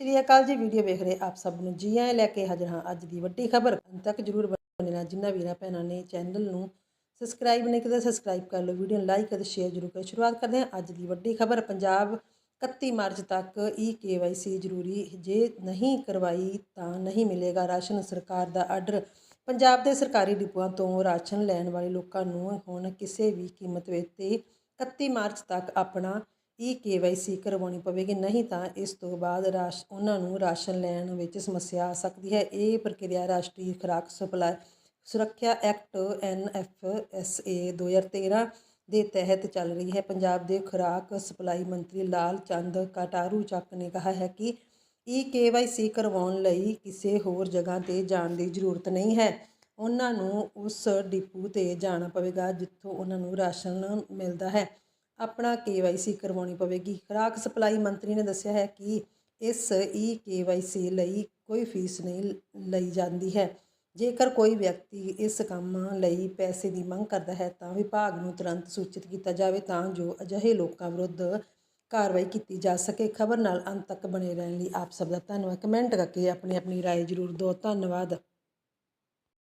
ਸ਼੍ਰੀ ਅਕਾਲ ਜੀ, ਵੀਡੀਓ ਵੇਖ ਰਹੇ ਆਪ ਸਭ ਨੂੰ। ਜੀ ਆਇਆਂ ਲੈ ਕੇ ਹਾਜ਼ਰ ਹਾਂ ਅੱਜ ਦੀ ਵੱਡੀ ਖਬਰ। ਅੰਤ ਤੱਕ ਜਰੂਰ ਬਣੇ ਰਹਿਣਾ ਜਿਨ੍ਹਾਂ ਵੀਰਾਂ ਭੈਣਾਂ ਨੇ ਚੈਨਲ ਨੂੰ ਸਬਸਕ੍ਰਾਈਬ ਨਹੀਂ ਕੀਤਾ ਸਬਸਕ੍ਰਾਈਬ ਕਰ ਲਓ, ਵੀਡੀਓ ਨੂੰ ਲਾਈਕ ਅਤੇ ਸ਼ੇਅਰ ਜਰੂਰ ਕਰੋ। ਸ਼ੁਰੂਆਤ ਕਰਦੇ ਹਾਂ ਅੱਜ ਦੀ ਵੱਡੀ ਖਬਰ। ਪੰਜਾਬ 31 ਮਾਰਚ ਤੱਕ ਈ ਕੇਵਾਈਸੀ ਜ਼ਰੂਰੀ ਜੇ ਨਹੀਂ ਕਰਵਾਈ ਤਾਂ ਨਹੀਂ ਮਿਲੇਗਾ ਰਾਸ਼ਨ। ਸਰਕਾਰ ਦਾ ਆਰਡਰ। ਪੰਜਾਬ ਦੇ ਸਰਕਾਰੀ ਡਿਪੂਆਂ ਤੋਂ ਰਾਸ਼ਨ ਲੈਣ ਵਾਲੇ ਲੋਕਾਂ ਨੂੰ ਹੁਣ ਕਿਸੇ ਵੀ ਕੀਮਤ ਵਿੱਚ ਤੇ 31 ਮਾਰਚ ਤੱਕ ਆਪਣਾ ਈ ਕੇਵਾਈਸੀ ਕਰਵਾਉਣੀ ਪਵੇਗੀ, ਨਹੀਂ ਤਾਂ ਇਸ ਤੋਂ ਬਾਅਦ ਰਾਸ਼, ਉਹਨਾਂ ਨੂੰ ਰਾਸ਼ਨ ਲੈਣ ਵਿੱਚ ਸਮੱਸਿਆ ਆ ਸਕਦੀ ਹੈ। ਇਹ ਪ੍ਰਕਿਰਿਆ ਰਾਸ਼ਟਰੀ ਖੁਰਾਕ ਸਪਲਾਈ, ਸੁਰੱਖਿਆ act N F S A 2013 ਦੇ ਤਹਿਤ ਚੱਲ ਰਹੀ ਹੈ। ਪੰਜਾਬ ਦੇ ਖੁਰਾਕ ਸਪਲਾਈ ਮੰਤਰੀ ਲਾਲ ਚੰਦ ਕਟਾਰੂ ਚੱਕ ਨੇ ਕਿਹਾ ਹੈ ਕਿ ਈ ਕੇਵਾਈਸੀ ਕਰਵਾਉਣ ਲਈ ਕਿਸੇ ਹੋਰ ਜਗ੍ਹਾ ਤੇ ਜਾਣ ਦੀ ਜ਼ਰੂਰਤ ਨਹੀਂ ਹੈ। ਉਹਨਾਂ ਨੂੰ ਉਸ ਡਿਪੂ ਤੇ ਜਾਣਾ ਪਵੇਗਾ, ਜਿੱਥੋਂ ਉਹਨਾਂ ਨੂੰ ਰਾਸ਼ਨ ਮਿਲਦਾ ਹੈ। ਆਪਣਾ ਕੇਵਾਈਸੀ ਕਰਵਾਉਣੀ ਪਵੇਗੀ ਖੁਰਾਕ ਸਪਲਾਈ ਮੰਤਰੀ ਨੇ ਦੱਸਿਆ ਹੈ ਕਿ ਇਸ ਈ ਕੇਵਾਈਸੀ ਲਈ ਕੋਈ ਫੀਸ ਨਹੀਂ ਲਈ ਜਾਂਦੀ ਹੈ ਜੇਕਰ ਕੋਈ ਵਿਅਕਤੀ ਇਸ ਕੰਮ ਲਈ ਪੈਸੇ ਦੀ ਮੰਗ ਕਰਦਾ ਹੈ ਤਾਂ ਵਿਭਾਗ ਨੂੰ ਤੁਰੰਤ ਸੂਚਿਤ ਕੀਤਾ ਜਾਵੇ ਤਾਂ ਜੋ ਅਜਿਹੇ ਲੋਕਾਂ ਵਿਰੁੱਧ ਕਾਰਵਾਈ ਕੀਤੀ ਜਾ ਸਕੇ ਖਬਰ ਨਾਲ ਅੰਤ ਤੱਕ ਬਣੇ ਰਹਿਣ ਲਈ ਆਪ ਸਭ ਦਾ ਧੰਨਵਾਦ ਕਮੈਂਟ ਕਰਕੇ ਆਪਣੀ ਆਪਣੀ رائے ਜ਼ਰੂਰ ਦਿਓ ਧੰਨਵਾਦ